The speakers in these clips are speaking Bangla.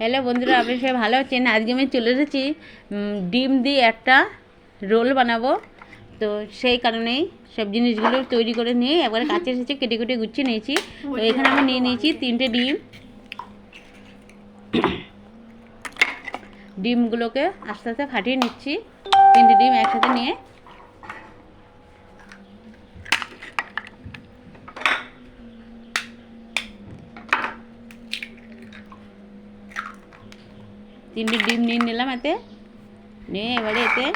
হ্যালো বন্ধুরা আপনি সবাই ভালো আছেন? আজকে আমি চলে এসেছি ডিম দিয়ে একটা রোল বানাবো। তো সেই কারণেই সব জিনিসগুলো তৈরি করে নিয়ে একবারে কাছে এসেছি কেটে কেটে গুছিয়ে নিয়েছি। তো এখানে আমি নিয়ে নিয়েছি তিনটে ডিম। ডিমগুলোকে আস্তে আস্তে ফাটিয়ে নিচ্ছি। তিনটে ডিম একসাথে নিয়ে তিনটে ডিম নিয়ে নিলাম এতে নিয়ে এবারে এতে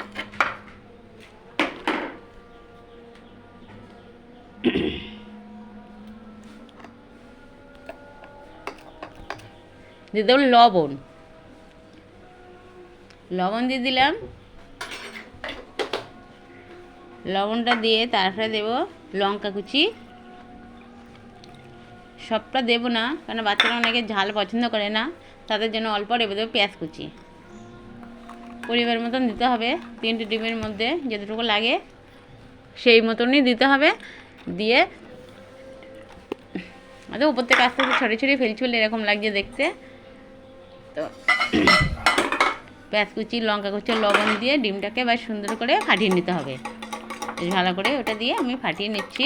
দিয়ে দেবো লবণ। লবণ দিয়ে দিলাম। লবণটা দিয়ে তারপরে দেবো লঙ্কা কুচি। সবটা দেবো না কারণ বাচ্চারা অনেকে ঝাল পছন্দ করে না। তাদের জন্য অল্প রেবে দেবো পেঁয়াজ কুচি। পরিবার মতন দিতে হবে। তিনটে ডিমের মধ্যে যতটুকু লাগে সেই মতনই দিতে হবে। দিয়ে আদৌ উপর থেকে আস্তে আস্তে ছড়িয়ে ছড়িয়ে ফেলছি বলে এরকম লাগছে দেখতে। তো পেঁয়াজ কুচি, লঙ্কা কুচি, লবণ দিয়ে ডিমটাকে বেশ সুন্দর করে ফাটিয়ে নিতে হবে। ভালো করে ওটা দিয়ে আমি ফাটিয়ে নিচ্ছি।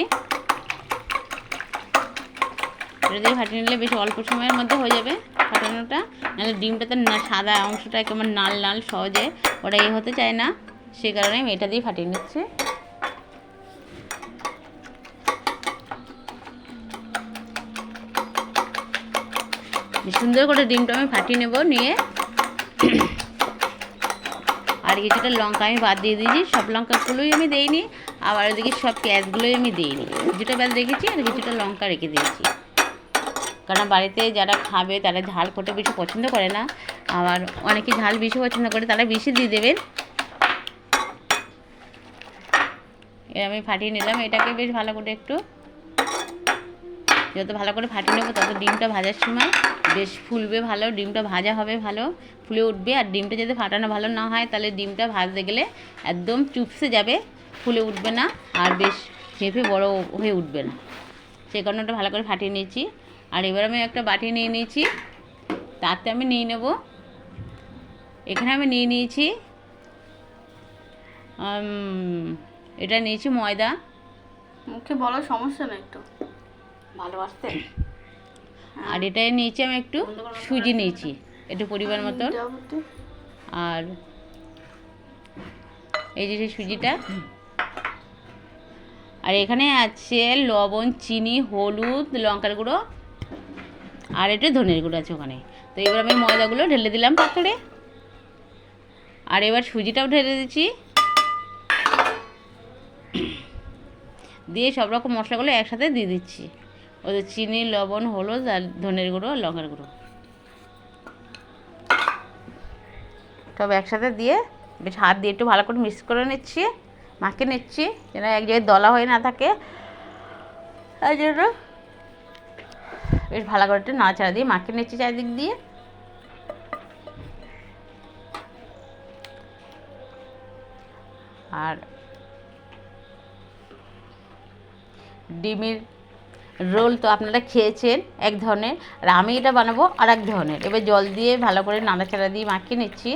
এটা দিয়ে ফাটিয়ে নিলে বেশ অল্প সময়ের মধ্যে হয়ে যাবে ফাটানোটা। নাহলে ডিমটাতে না সাদা অংশটা কেমন নাল নাল সহজে ওটা এ হতে চায় না। সেই কারণে আমি এটা দিয়ে ফাটিয়ে নিচ্ছি। সুন্দর করে ডিমটা আমি ফাটিয়ে নেব নিয়ে। আর কিছুটা লঙ্কা আমি বাদ দিয়ে দিয়েছি। সব লঙ্কাগুলোই আমি দেইনি। আবার ওদিকে সব পেঁয়াজগুলোই আমি দিইনি। কিছুটা পেঁয়াজ রেখেছি আর কিছুটা লঙ্কা রেখে দিয়েছি। কারণ বাড়িতে যারা খাবে তারা ঝাল খেতে বেশি পছন্দ করে না। আবার অনেকে ঝাল বেশি পছন্দ করে, তারা বেশি দিয়ে দেবেন এর আমি ফাটিয়ে নিলাম, এটাকে বেশ ভালো করে একটু। যত ভালো করে ফাটিয়ে নেব তত ডিমটা ভাজার সময় বেশ ফুলবে ভালো, ডিমটা ভাজা হবে ভালো, ফুলে উঠবে। আর ডিমটা যদি ফাটানো ভালো না হয়, তাহলে ডিমটা ভাজতে গেলে একদম চুপসে যাবে, ফুলে উঠবে না, আর বেশ ফেঁপে বড় হয়ে উঠবে না। সেই কারণে ওটা ভালো করে ফাটিয়ে নিয়েছি। আর এবার আমি একটা বাটি নিয়ে নিয়েছি তাতে আমি নিয়ে নেব। এখানে আমি নিয়ে নিয়েছি এটা নিয়েছি ময়দা। মুখে বলো সমস্যা নেই একটু ভালো আসতে। আর এটাই নিয়েছি আমি একটু সুজি নিয়েছি একটু পরিমাণ মতন। আর এই যে সেই সুজিটা। আর এখানে আছে লবণ চিনি হলুদ লঙ্কার গুঁড়ো। আর একটু ধনের গুঁড়ো আছে ওখানে। তো এবার আমি ময়দাগুলো ঢেলে দিলাম পাথরে। আর এবার সুজিটাও ঢেলে দিচ্ছি। দিয়ে সব রকম মশলাগুলো একসাথে দিয়ে দিচ্ছি। ওদের চিনি, লবণ, হলুদ আর ধনের গুঁড়ো আর লঙ্কার গুঁড়ো। সব একসাথে দিয়ে বেশ হাত দিয়ে একটু ভালো করে মিক্স করে নিচ্ছি, মাখিয়ে নিচ্ছি, যেন এক জায়গায় দলা হয়ে না থাকে। তাই জন্য বেশ ভালো করে একটু নাড়াচাড়া দিয়ে মাখিয়ে নিচ্ছি চারিদিক দিয়ে। আর ডিমের রোল তো আপনারা খেয়েছেন, এক ধরনের। আর আমি এটা বানাবো আর এক ধরনের। এবার জল দিয়ে ভালো করে নাড়াচাড়া দিয়ে মাখিয়ে নিচ্ছি।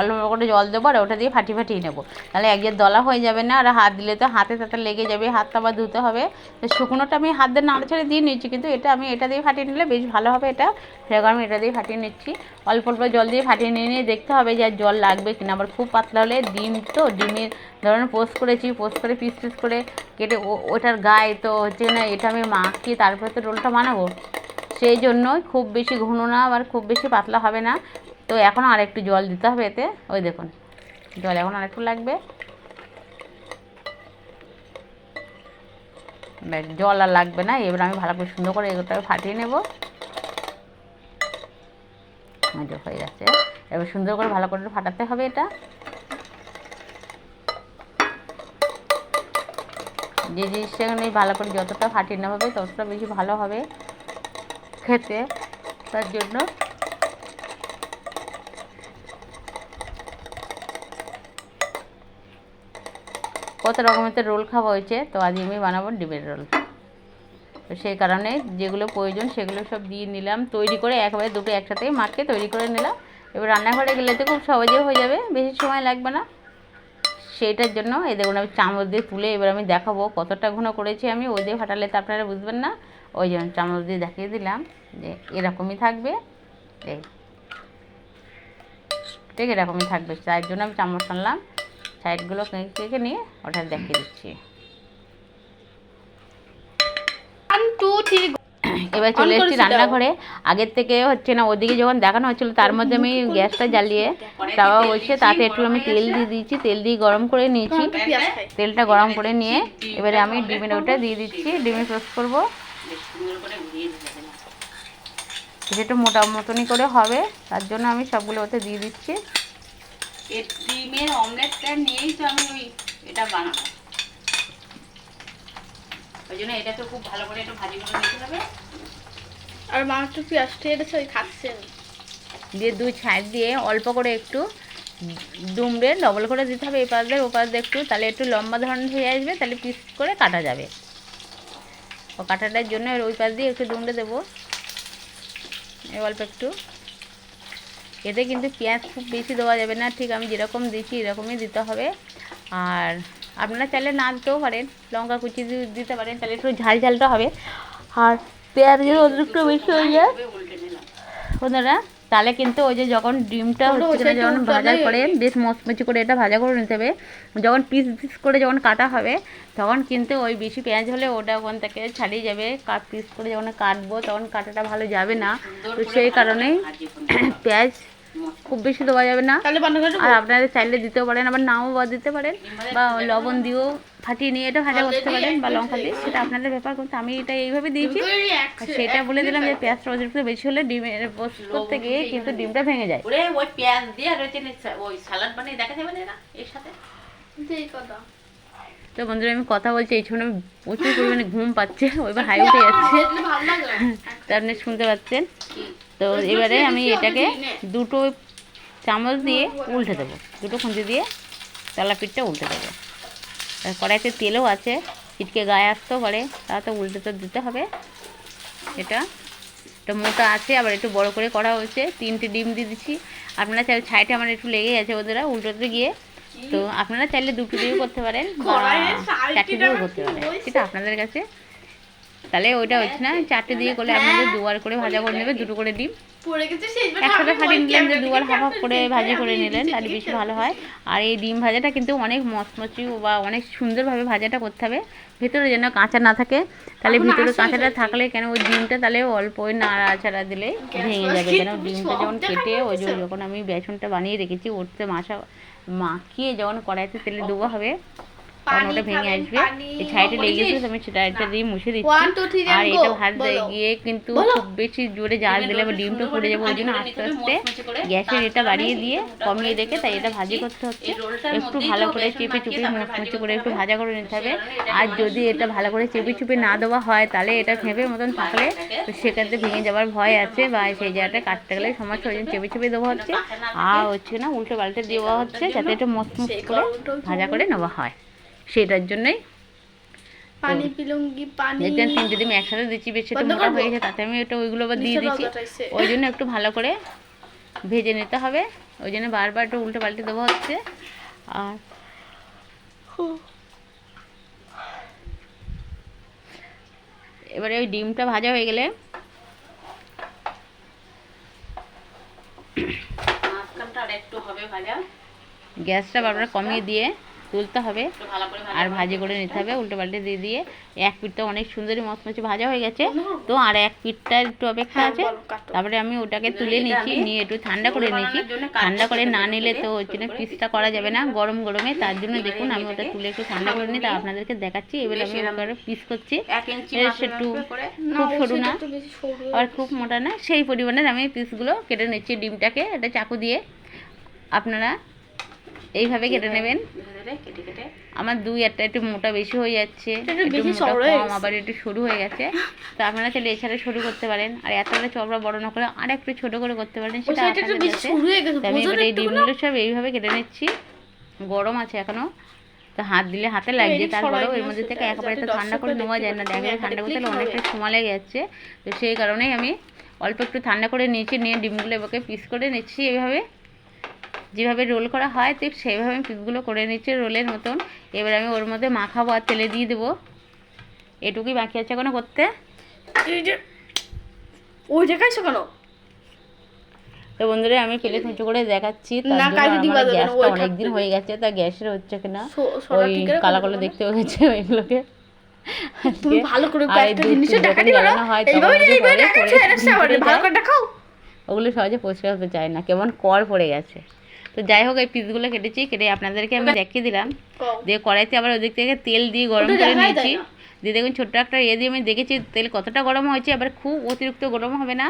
অল্প করে জল দেবো আর ওটা দিয়ে ফাটিয়ে ফাটিয়ে নেব। তাহলে একজন দলা হয়ে যাবে না, আর হাত দিলে তো হাতে তাতে লেগে যাবে, হাতটা আবার ধুতে হবে। তো শুকনোটা আমি হাত দিয়ে নাড়াচাড়া দিয়ে নিচ্ছি কিন্তু এটা আমি এটা দিয়ে ফাটিয়ে নিলে বেশ ভালো হবে এটা। সেরকম আমি এটা দিয়ে ফাটিয়ে নিচ্ছি। অল্প অল্প জল দিয়ে ফাটিয়ে নিয়ে নিয়ে দেখতে হবে যে আর জল লাগবে কিনা। আবার খুব পাতলা হলে ডিম তো, ডিমের ধরুন পোস্ট করেছি পোস্ট করে পিস পিস করে কেটে ওটার গায়ে তো হচ্ছে না, এটা আমি মাখিয়ে তারপরে তো রোলটা বানাবো। সেই জন্যই খুব বেশি ঘন না, আবার খুব বেশি পাতলা হবে না। তো এখন আর একটু জল দিতে হবে এতে। ওই দেখুন, জল এখন আর একটু লাগবে জল আর লাগবে না, এবার আমি ভালো করে সুন্দর করে এগুলোটাকে ফাটিয়ে নেব। হয়ে গেছে। এবার সুন্দর করে ভালো করে ফাটাতে হবে এটা। যে জিনিসটা ভালো করে যতটা ফাটিয়ে নেওয়া হবে, ততটা বেশি ভালো হবে খেতে। তার জন্য কত রকমের রোল খাওয়া হয়েছে, তো আজ আমি বানাবো ডিমের রোল। তো সেই কারণে যেগুলো প্রয়োজন সেগুলো সব দিয়ে নিলাম, তৈরি করে একবারে দুটো একসাথে মাখকে তৈরি করে নিলাম। এবার রান্নাঘরে গেলে তো খুব সহজে হয়ে যাবে, বেশি সময় লাগবে না। সেইটার জন্য এই দেখুন আমি চামচ দিয়ে তুলে এবার আমি দেখাবো কতটা ঘন করেছি আমি, ওই দিয়ে ফাটালে তো আপনারা বুঝবেন না। ওই জন্য চামচ দিয়ে দেখিয়ে দিলাম যে এরকমই থাকবে। এই, ঠিক এরকমই থাকবে তার জন্য আমি চামচ আনলাম। সাইডগুলো কেটে নিয়ে ওটা দেখিয়ে দিচ্ছি। এবার চলে এসেছি রান্নাঘরে। আগের থেকে হচ্ছে না ওদিকে যখন দেখানো হচ্ছিল তার মধ্যে আমি গ্যাসটা জ্বালিয়ে তাওয়া বসে তাতে একটু আমি তেল দিয়ে দিয়েছি তেল দিয়ে গরম করে নিয়েছি। তেলটা গরম করে নিয়ে এবারে আমি ডিমের ওটা দিয়ে দিচ্ছি ডিমের পেস্ট করব। এটা একটু মোটা মতনই করে হবে তার জন্য আমি সবগুলো ওতে দিয়ে দিচ্ছি। এর ডিমের অমলেটটা নিয়েই তো আমি ওই এটা বানাবো। ওই জন্য এটাকে খুব ভালো করে একটু ভাজি করে নিতে হবে। আর মা একটু পেঁয়াজ ঠেয়েছে ওই খাচ্ছেন দিয়ে দুই ছাইড দিয়ে অল্প করে একটু দুমড়ে ডবল করে দিতে হবে এই পাশ দিয়ে ও পাশ দিয়ে একটু তাহলে একটু লম্বা ধরনের হয়ে আসবে তাহলে পিস করে কাটা যাবে। ও কাটাটার জন্য ওই পাশ দিয়ে একটু দুমড়ে দেবো। এই অল্প একটু এতে কিন্তু পেঁয়াজ খুব বেশি দেওয়া যাবে না। ঠিক আমি যেরকম দিচ্ছি এরকমই দিতে হবে। আর আপনারা চাইলে না দিতেও পারেন লঙ্কা কুচি দিতে পারেন তাহলে একটু ঝাল ঝালটা হবে। আর পেঁয়াজ যদি অতিরিক্ত বেশি হয়ে যায় বন্ধুরা তাহলে কিন্তু ওই যে যখন ডিমটা হচ্ছে যখন ভাজা করে বেশ মচমচি করে এটা ভাজা করে নিতে হবে। যখন পিস পিস করে যখন কাটা হবে তখন কিন্তু ওই বেশি পেঁয়াজ হলে ওটা ওখান থেকে ছাড়িয়ে যাবে। কাট পিস করে যখন কাটবো তখন কাটাটা ভালো যাবে না। তো সেই কারণেই পেঁয়াজ খুব বেশি দেওয়া যাবে না। তাহলে বান্না করে আর আপনারা চাইলে দিতেও পারেন আবার নাও বা দিতে পারেন বা লবণ দিয়েও ফাটিয়ে নিয়ে এটা ভাজা করতে পারেন বা লঙ্কা দিয়ে। সেটা আপনাদের ব্যাপার কিন্তু আমি এটা এইভাবে দিয়েছি। সেটা বলে দিলাম যে পেঁয়াজটা অতিরিক্ত বেশি হলে ডিমের পোস্ট করতে গিয়ে কিন্তু ডিমটা ভেঙে যায়। ওরে ওই পেঁয়াজ দিয়ে আর ওই সালাড বানিয়ে দেখা যাবে না এর সাথে? এই কথা। তো বন্ধুরা আমি কথা বলছি এই সময় প্রচুর পরিমাণে ঘুম পাচ্ছে ওইবার হাই উঠে যাচ্ছে। তা আপনি শুনতে পাচ্ছেন? তো এবারে আমি এটাকে দুটো চামচ দিয়ে উল্টে দেবো। দুটো খুঁজে দিয়ে তলা পিঠটা উল্টে দেবো। কড়াইতে তেলও আছে চিটকে গায়ে আসতেও পারে। তা তো উল্টে তো দিতে হবে। এটা এটা মোটা আছে আবার একটু বড় করে করা হয়েছে। তিনটে ডিম দিয়ে দিচ্ছি। আপনারা চাইলে ছাইটা আমার একটু লেগে গেছে ওদেরা উল্টোতে গিয়ে। তো আপনারা চাইলে দুটো দিয়েও করতে পারেন বা চারটে দিয়েও করতে পারেন। সেটা আপনাদের কাছে তাহলে ওইটা হচ্ছে না চারটে দিয়ে করলে আপনাদের দুবার করে ভাজা করে নেবে দুটো করে ডিম। একসাথে ফাটিয়ে নিলেন যে দুবার হাফ হাফ করে ভাজি করে নিলেন তাহলে বেশি ভালো হয়। আর এই ডিম ভাজাটা কিন্তু অনেক মচমচি বা অনেক সুন্দরভাবে ভাজাটা করতে হবে। ভেতরে যেন কাঁচা না থাকে তাহলে ভিতরে কাঁচাটা থাকলে কেন ওই ডিমটা তাহলে অল্প ওই নাড়াচাড়া দিলে ভেঙে যাবে। কেন ডিমটা যখন কেটে ওই যখন আমি বেসনটা বানিয়ে রেখেছি ওরতে মাছা মাখিয়ে যখন কড়াইতে তেলে দেবো হবে ওটা ভেঙে আসবে। এই ছাইটা লেগে গেছে আমি সেটা একটা দিয়ে মুছে দিচ্ছি। আর এটা. ভাজতে গিয়ে কিন্তু খুব বেশি জোরে জাল দিলে আবার ডিমটা পুড়ে যাবে ওই জন্য আস্তে আস্তে গ্যাসের এটা বাড়িয়ে দিয়ে কমিয়ে রেখে তাই এটা ভাজি করতে হচ্ছে। একটু ভালো করে চেপে চুপে মুচমুচে করে একটু ভাজা করে নিতে হবে। আর যদি এটা ভালো করে চেপে চুপে না দেওয়া হয় তাহলে এটা ফেঁপের মতন থাকলে তো সেক্ষেত্রে ভেঙে যাওয়ার ভয় আছে বা সেই জায়গাটা কাটতে গেলে সমস্যা ওই জন্য চেপে চুপে দেওয়া হচ্ছে। আর হচ্ছে না উল্টো পাল্টে দেওয়া হচ্ছে যাতে এটা মচমুচ করে ভাজা করে নেওয়া হয় সেটার জন্যই পানি পিলুঙ্গি পানি দেখবেন তিনটে ডিম একসাথে দিচ্ছি বেশি একটু মোটা হয়ে গেছে তাতে আমি ওটা ওইগুলো আবার দিয়ে দিচ্ছি। ওই জন্য একটু ভালো করে ভেজে নিতে হবে। ওই জন্য বারবার একটু উল্টে পাল্টে দেওয়া হচ্ছে। আর এবারে ওই ডিমটা ভাজা হয়ে গেলে গ্যাসটা বারবার কমিয়ে দিয়ে তুলতে হবে একটু আর ভাজি করে নিতে হবে উল্টো পাল্টে দিয়ে দিয়ে। এক পিঠটা অনেক সুন্দরই মচমচে ভাজা হয়ে গেছে। তো আর এক পিঠটা একটু অপেক্ষা হ্যাঁ, আছে। তারপরে আমি ওটাকে তুলে নিয়েছি নিয়ে একটু ঠান্ডা করে নিয়েছি। জন্য ঠান্ডা করে না নিলে তো না করে পিসটা করা যাবে না গরম গরমে। তার জন্য দেখুন আমি ওটা তুলে একটু ঠান্ডা করে নিই তা আপনাদেরকে দেখাচ্ছি। এবারে আমি পিস করছি। একটু খুব সরু না একটু আর খুব মোটা না। সেই পরিমাণের আমি পিসগুলো কেটে নিচ্ছি ডিমটাকে এটা চাকু দিয়ে। আপনারা এইভাবে কেটে নেবেন? কেটে কেটে। আমার দুই একটা একটু মোটা বেশি হয়ে যাচ্ছে একটু কম আবার একটু সরু হয়ে গেছে। তো আপনারা চাইলে এছাড়া সরু করতে পারেন। আর এতটা চবড়া বড় না করে আর একটু ছোট করে করতে পারেন সেটা আমি এবার এই ডিমগুলো সব এইভাবে কেটে নিচ্ছি। গরম আছে এখনও। তো হাত দিলে হাতে তারপরেও সরাই এর মধ্যে থেকে একেবারে তো ঠান্ডা করে নেওয়া যায় না। দেখা ঠান্ডা করতে অনেকটা সময় লেগে যাচ্ছে। তো সেই কারণেই আমি অল্প একটু ঠান্ডা করে নিয়েছি নিয়ে ডিমগুলো এবারে পিস করে নিচ্ছি এইভাবে। যেভাবে রোল করা হয় ঠিক সেইভাবে আমি পিসগুলো করে নিচ্ছি রোলের মতন। এবার আমি ওর মধ্যে মাখাবো আর তেলে দিয়ে দেবো। এটুকুই বাকি আছে কোনো করতে? ওই দেখাইছো কেন? তো বন্ধুরা আমি পেলে কুচো করে দেখাচ্ছি। গ্যাসটা ওই অনেক দিন থাকতে হয়ে গেছে তা গ্যাসের হচ্ছে কিনা ওই কালো কালো দেখতে হয়েছে ওইগুলোকে। তুমি ভালো করে কয়েকটা দেখাতে পারো। এইভাবে ভালো করে দেখাও ওগুলো সহজে পরিষ্কার হতে চায় না কেমন কর পড়ে গেছে। তো যাই হোক এই পিসগুলো কেটেছি কেটে আপনাদেরকে আমি দেখিয়ে দিলাম। দিয়ে কড়াইতে আবার ওদিক থেকে তেল দিয়ে গরম করে নিয়েছি। দিয়ে দেখুন ছোট্ট একটা ইয়ে দিয়ে আমি দেখেছি তেল কতটা গরম হয়েছে আবার খুব অতিরিক্ত গরম হবে না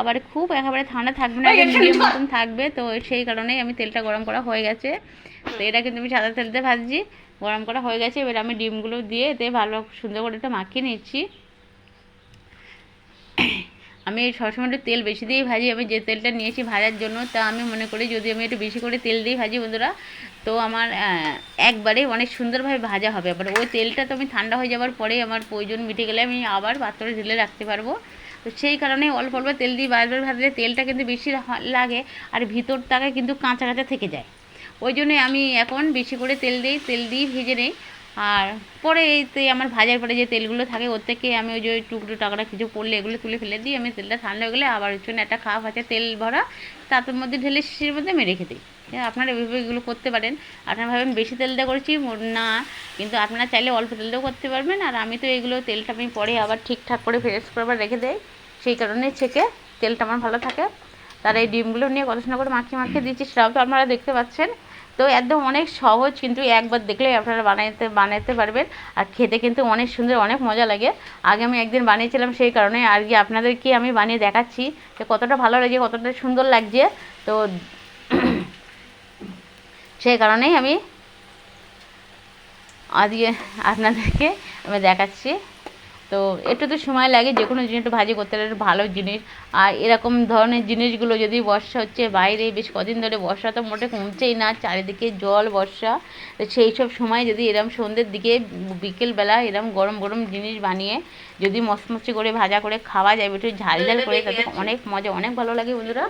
আবার খুব একেবারে ঠান্ডা থাকবে না মিডিয়াম মতন থাকবে তো সেই কারণেই আমি তেলটা গরম করা হয়ে গেছে। তো এটা কিন্তু আমি সাদা তেলতে ভাজছি গরম করা হয়ে গেছে এবার আমি ডিমগুলো দিয়ে এতে ভালো সুন্দর করে একটু মাখিয়ে নিচ্ছি। আমি সবসময় একটু তেল বেশি দিয়েই ভাজি। আমি যে তেলটা নিয়েছি ভাজার জন্য, তা আমি মনে করি যদি আমি একটু বেশি করে তেল দিয়ে ভাজি বন্ধুরা, তো আমার একবারে অনেক সুন্দরভাবে ভাজা হবে। আবার ওই তেলটা তো আমি ঠান্ডা হয়ে যাওয়ার পরে আমার প্রয়োজন মিটে গেলে আমি আবার পাত্রে ঢেলে রাখতে পারব। তো সেই কারণে অল্প অল্প তেল দিয়ে বারবার ভাজলে তেলটা কিন্তু বেশি লাগে আর ভিতরটাকে কিন্তু কাঁচা কাঁচা থেকে যায়। ওই জন্যে আমি এখন বেশি করে তেল দিই, তেল দিয়ে ভেজে নেই। আর পরে এই আমার ভাজার পরে যে তেলগুলো থাকে, ওর থেকে আমি ওই যে ওই টুকরো টাকরা কিছু পড়লে এগুলো তুলে ফেলে দিই আমি তেলটা ঠান্ডা হয়ে গেলে আবার ওই জন্য একটা খাওয়া আছে, তেল ভরা তার মধ্যে ঢেলে শিশির মধ্যে আমি রেখে দিই। আপনারা এভাবে এগুলো করতে পারেন। আপনারা ভাবেন বেশি তেল দিয়ে করেছি না, কিন্তু আপনারা চাইলে অল্প তেল দিয়েও করতে পারবেন। আর আমি তো এগুলো তেলটা আমি পরে আবার ঠিকঠাক করে ফ্রেশ করে আবার রেখে দেই। সেই কারণে ছেঁকে তেলটা আমার ভালো থাকে। তার এই ডিমগুলো নিয়ে কত করে মাখিয়ে মাখিয়ে দিচ্ছি সেটাও তো আপনারা দেখতে পাচ্ছেন। তো একদম অনেক সহজ কিন্তু একবার দেখলেই আপনারা বানাইতে বানাইতে পারবেন। আর খেতে কিন্তু অনেক সুন্দর, অনেক মজা লাগে। আগে আমি একদিন বানিয়েছিলাম সেই কারণে আর কি আপনাদেরকে আমি বানিয়ে দেখাচ্ছি যে কতটা ভালো লাগে কতটা সুন্দর লাগছে। তো সেই কারণেই আমি আজকে আপনাদেরকে আমি দেখাচ্ছি। তো একটু তো সময় লাগে যে কোনো জিনিস একটু ভাজি করতে গেলে একটু ভালো জিনিস। আর এরকম ধরনের জিনিসগুলো যদি বর্ষা হচ্ছে, বাইরে বেশ কদিন ধরে বর্ষা তো মোটে কমছেই না, চারিদিকে জল, বর্ষা। সেই সব সময় যদি এরম সন্ধ্যের দিকে বিকেলবেলা এরম গরম গরম জিনিস বানিয়ে যদি মচমচে করে ভাজা করে খাওয়া যায় একটু ঝাল ঝাল করে তাতে অনেক মজা অনেক ভালো লাগে বন্ধুরা।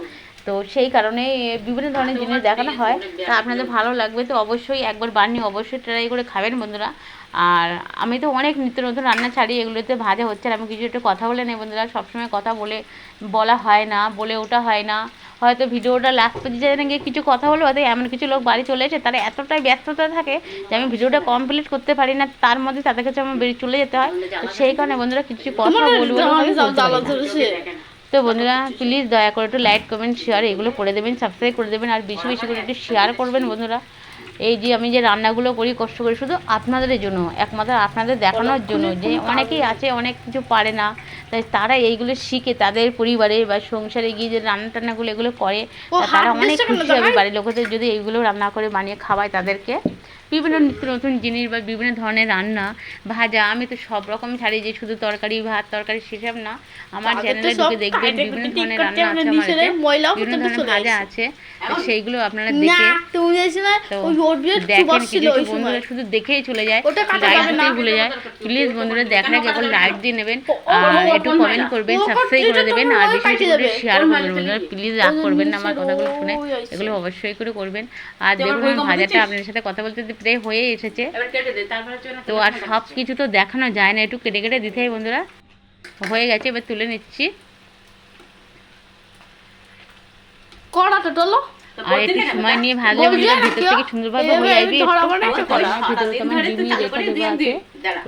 তো সেই কারণে বিভিন্ন ধরনের জিনিস দেখানো হয়। তা আপনাদের ভালো লাগবে তো অবশ্যই একবার বানিয়ে অবশ্যই ট্রাই করে খাবেন বন্ধুরা। আর আমি তো অনেক নিত্য নতুন রান্না ছাড়ি এগুলোতে ভাজা হচ্ছে আর আমি কিছু একটু কথা বলে নেই বন্ধুরা। সবসময় কথা বলে বলা হয় না বলে ওটা হয় না। হয়তো ভিডিওটা লাস্ট পর্যায়ে গিয়ে কিছু কথা বলব হয়তো এমন কিছু লোক বাড়ি চলে এসে তারা এতটাই ব্যস্ততা থাকে যে আমি ভিডিওটা কমপ্লিট করতে পারি না তার মধ্যে তাদের কাছে আমার বেরিয়ে চলে যেতে হয়। তো সেই কারণে বন্ধুরা কিছু কথা বলব তো বন্ধুরা প্লিজ দয়া করে একটু লাইক কমেন্ট শেয়ার এগুলো করে দেবেন সাবস্ক্রাইব করে দেবেন আর বেশি বেশি করে একটু শেয়ার করবেন বন্ধুরা। এই যে আমি যে রান্নাগুলো করি কষ্ট করি শুধু আপনাদের জন্য একমাত্র আপনাদের দেখানোর জন্য যে অনেকেই আছে অনেক কিছু পারে না। তাই তারা এইগুলো শিখে তাদের পরিবারে বা সংসারে গিয়ে যে রান্না টান্নাগুলো এগুলো করে তারা অনেক খুশি হবে। বাড়ির লোকেদের যদি এইগুলো রান্না করে বানিয়ে খাওয়ায় তাদেরকে বিভিন্ন নিত্য নতুন জিনিস বা বিভিন্ন ধরনের রান্না ভাজা আমি তো সব রকম ছাড়ি যে শুধু তরকারি ভাত তরকারি সেসব না আমার চ্যানেলে ঢুকে দেখবেন বিভিন্ন ধরনের রান্না আছে আমার বিভিন্ন ধরনের ভাজা আছে সেইগুলো আপনারা দেখে দেখেন কিছু ওই বন্ধুরা শুধু দেখেই চলে যায় লাইক। দিতে ভুলে যায় প্লিজ বন্ধুরা আগে একবার লাইক দিয়ে নেবেন আর একটু কমেন্ট করবেন সাবস্ক্রাইব করে দেবেন আর হয় বেশি করে শেয়ার করবেন বন্ধুরা প্লিজ রাগ করবেন না আমার কথাগুলো শুনে এগুলো অবশ্যই করে করবেন আর দেখুন ভাজাটা? আপনাদের সাথে কথা বলতে প্রায় হয়ে এসেছে। তো আর সব কিছু তো দেখানো যায় না একটু কেটে কেটে দিতে হয় বন্ধুরা। হয়ে গেছে এবার তুলে নিচ্ছি। টলো আর একটু সময় নিয়ে ভাজলে ভিতর থেকে সুন্দরভাবে হয়ে যাবে। ভিতরে তোমার ডিমই রেখে আছে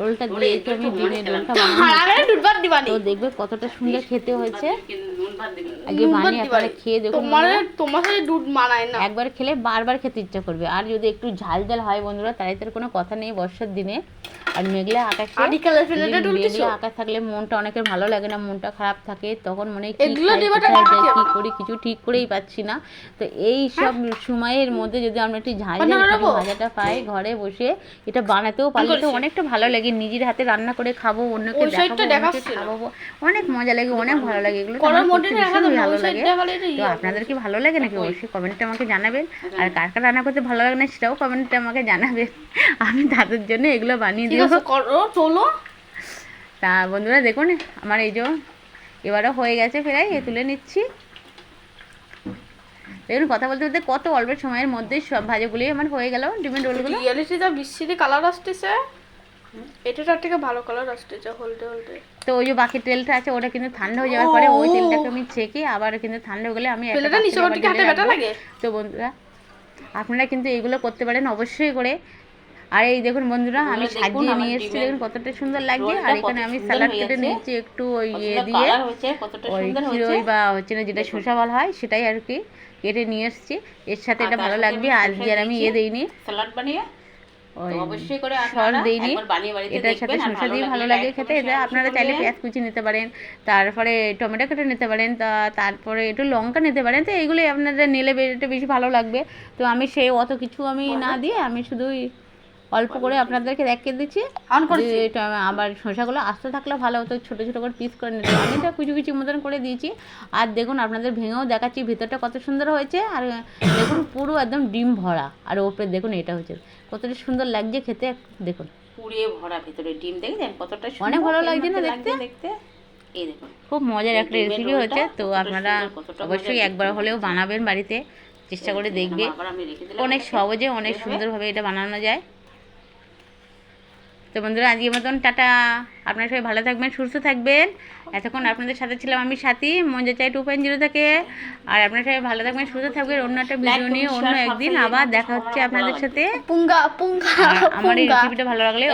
রোলটা আমি ডিমের রোলটা তো দেখবে কতটা সুন্দর খেতে হয়েছে। আগে বানিয়ে আপনারা খেয়ে দেখুন তোমার তোমার সাথে দুধ মানায় না। একবার খেলে বারবার খেতে ইচ্ছা করবে। আর যদি একটু ঝাল ঝাল হয় বন্ধুরা তাই তার কোনো কথা নেই বর্ষার দিনে। আর মেঘলা আকাশে মেঘলা আকাশ থাকলে মনটা অনেকের ভালো লাগে না মনটা খারাপ থাকে তখন মনে কি কি করি কিছু ঠিক করেই পাচ্ছি না। তো এই সব সময়ের মধ্যে যদি আমরা একটু ঝাল ঝাল ভাজাটা পাই ঘরে বসে এটা বানাতেও পারলে তো অনেকটা ভালো লাগে নিজের হাতে রান্না করে খাব অন্যকে অন্যকে অনেক মজা লাগে অনেক ভালো লাগে এগুলো ভালো লাগে। তো আপনাদের কি ভালো লাগে নাকি? অবশ্যই কমেন্টে আমাকে জানাবেন। হ্যাঁ। আর কার কার রান্না করতে ভালো লাগে না সেটাও কমেন্টে আমাকে জানাবেন। আমি তাদের জন্য এগুলো বানিয়ে দেবো। আছে তা বন্ধুরা দেখুন আমার এই যে এবারও হয়ে গেছে প্রায় এ তুলে নিচ্ছি। দেখুন কথা বলতে বলতে কত অল্প সময়ের মধ্যে সব ভাজাগুলি আমার হয়ে গেল ডিমের রোলগুলো। রিয়েলিটি যা কালার আসতেছে। এটা তার থেকে ভালো কালার আসতেছে হলদে হলদে। তো ওই যে বাকি তেলটা আছে ওটা কিন্তু ঠান্ডা হয়ে যাওয়ার পরে ওই তেলটাকে আমি ছেঁকে আবার কিন্তু ঠান্ডা হয়ে গেলে আমি তেলটা নিচে পাত্রে হাতে ব্যথা লাগে? তো বন্ধুরা আপনারা কিন্তু এইগুলো করতে পারেন অবশ্যই করে। আর এই দেখুন বন্ধুরা আমি সাজিয়ে নিয়ে এসেছি দেখুন কতটা সুন্দর লাগছে। আর এখানে আমি স্যালাড কেটে নিয়েছি একটু ওই ইয়ে দিয়ে। ওই বা হচ্ছে না যেটা শসা বলা হয় সেটাই আর কি কেটে নিয়ে এসেছি। এর সাথে এটা ভালো লাগবে আর আমি ইয়ে। দেইনি। স্যালাড বানিয়ে। সস দেইনি এটার সাথে শসা দিয়ে ভালো লাগে খেতে। এটা আপনারা চাইলে। পেঁয়াজ কুচি নিতে পারেন তারপরে টমেটো কেটে নিতে পারেন তা তারপরে একটু লঙ্কা নিতে পারেন। তো এইগুলোই আপনাদের নিলে একটু বেশি ভালো লাগবে। তো আমি সেই অত কিছু আমি না দিয়ে আমি শুধুই অল্প করে আপনাদেরকে দেখিয়ে দিচ্ছি। অন করেছি। এটা আবার শসাগুলো আস্তে থাকলে ভালো হতো ছোটো ছোটো করে পিস করে নিতে। আমি তো কুচি কুচি মতন করে দিয়েছি। আর দেখুন আপনাদের ভেঙেও দেখাচ্ছি ভিতরটা কত সুন্দর হয়েছে। আর দেখুন পুরো একদম ডিম ভরা। আর ওপরে দেখুন এটা হচ্ছে। কতটা সুন্দর লাগছে খেতে। দেখুন। পুড়িয়ে ভরা ভেতরে ডিম দেখছেন? কতটা সুন্দর অনেক ভালো লাগছে না দেখতে? দেখতে? এই দেখুন। খুব মজার একটা রেসিপি হয়েছে। তো আপনারা অবশ্যই একবার হলেও বানাবেন বাড়িতে। চেষ্টা করে দেখবে। অনেক সহজে অনেক সুন্দরভাবে এটা বানানো যায়। তো বন্ধুরা আজকের মতন টাটা। আপনারা সবাই ভালো থাকবেন সুস্থ থাকবেন। এতক্ষণ আপনাদের সাথে ছিলাম আমি সাথী মঞ্জা চাই টু পয়েন্ট জিরো থেকে। আর আপনারা সবাই ভালো থাকবেন সুস্থ থাকবেন। অন্য একটা ভিডিও নিয়ে অন্য একদিন আবার দেখা হচ্ছে আপনাদের সাথে। পুঙ্গা পুঙ্গা আমার এই রেসিপিটা ভালো লাগলে